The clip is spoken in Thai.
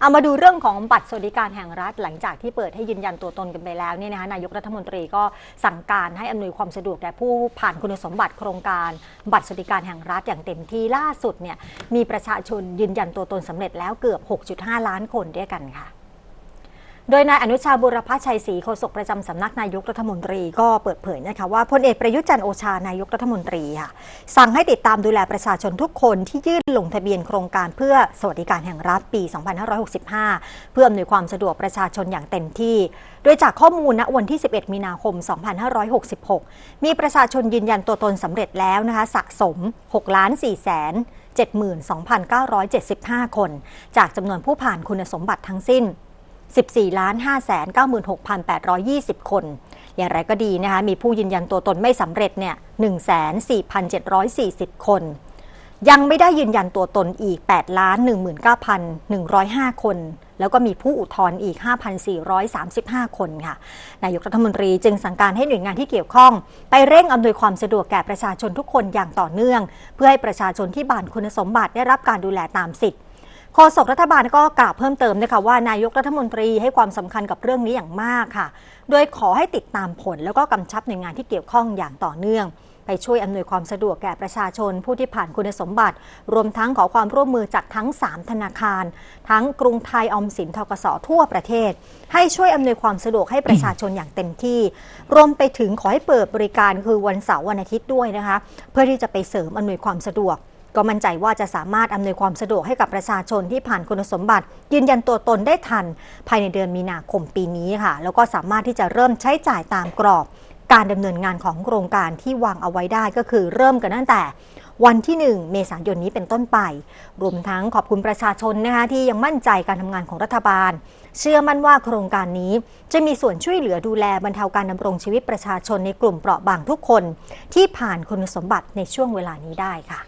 เอามาดูเรื่องของบัตรสวัสดิการแห่งรัฐ หลังจากที่เปิดให้ยืนยันตัวตนกันไปแล้วเนี่ยนะคะนายกรัฐมนตรีก็สั่งการให้อำนวยความสะดวกแก่ผู้ผ่านคุณสมบัติโครงการ บัตรสวัสดิการแห่งรัฐอย่างเต็มที่ล่าสุดเนี่ยมีประชาชนยืนยันตัวตนสำเร็จแล้วเกือบ 6.5 ล้านคนด้วยกันค่ะ โดยนายอนุชาบุรพชัยศรีโฆษกประจำสำนักนายกรัฐมนตรีก็เปิดเผยนะคะว่าพลเอกประยุทธ์จันโอชานายกรัฐมนตรีค่ะสั่งให้ติดตามดูแลประชาชนทุกคนที่ยื่นลงทะเบียนโครงการเพื่อสวัสดิการแห่งรัฐปี 2565 เพื่ออำนวยความสะดวกประชาชนอย่างเต็มที่ โดยจากข้อมูลณวันที่ 11 มีนาคม 2566 มีประชาชนยืนยันตัวตนสำเร็จแล้วนะคะสะสม6ล้าน4แสน72,975 คน จากจำนวนผู้ผ่านคุณสมบัติทั้งสิ้น 14ล้าน5 9 6 8 2 0 คน อย่างไรก็ดีนะคะมีผู้ยืนยันตัวตนไม่สำเร็จเนี่ย14,740 คน ยังไม่ได้ยืนยันตัวตนอีก8ล้าน19,105 คน แล้วก็มีผู้อุทธรณ์อีก 5,435 คนค่ะ นายกรัฐมนตรีจึงสั่งการให้หน่วยงานที่เกี่ยวข้อง ไปเร่งอำนวยความสะดวกแก่ประชาชนทุกคนอย่างต่อเนื่อง เพื่อให้ประชาชนที่ผ่านคุณสมบัติได้รับการดูแลตามสิทธิ ฆษกรัฐบาลก็กล่าวเพิ่มเติมนะคะว่านายกรัฐมนตรีให้ความสำคัญกับเรื่องนี้อย่างมากค่ะ โดยขอให้ติดตามผลแล้วก็กำชับหน่วยงานที่เกี่ยวข้องอย่างต่อเนื่อง ไปช่วยอำนวยความสะดวกแก่ประชาชนผู้ที่ผ่านคุณสมบัติ รวมทั้งขอความร่วมมือจากทั้ง 3 ธนาคาร ทั้งกรุงไทยออมสินทกสทั่วประเทศ ให้ช่วยอำนวยความสะดวกให้ประชาชนอย่างเต็มที่ รวมไปถึงขอให้เปิดบริการคือวันเสาร์วันอาทิตย์ด้วยนะคะ เพื่อที่จะไปเสริมอำนวยความสะดวก ก็มั่นใจว่าจะสามารถอำนวยความสะดวกให้กับประชาชนที่ผ่านคุณสมบัติ ยืนยันตัวตนได้ทัน ภายในเดือนมีนาคมปีนี้ค่ะ แล้วก็สามารถที่จะเริ่มใช้จ่ายตามกรอบ การดำเนินงานของโครงการที่วางเอาไว้ได้ก็คือเริ่มกันตั้งแต่วันที่ 1 เมษายนนี้เป็นต้นไป รวมทั้งขอบคุณประชาชนนะคะที่ยังมั่นใจการทำงานของรัฐบาล เชื่อมั่นว่าโครงการนี้จะมีส่วนช่วยเหลือดูแลบรรเทาการดำรงชีวิตประชาชนในกลุ่มเปราะบางทุกคน ที่ผ่านคุณสมบัติในช่วงเวลานี้ได้ค่ะ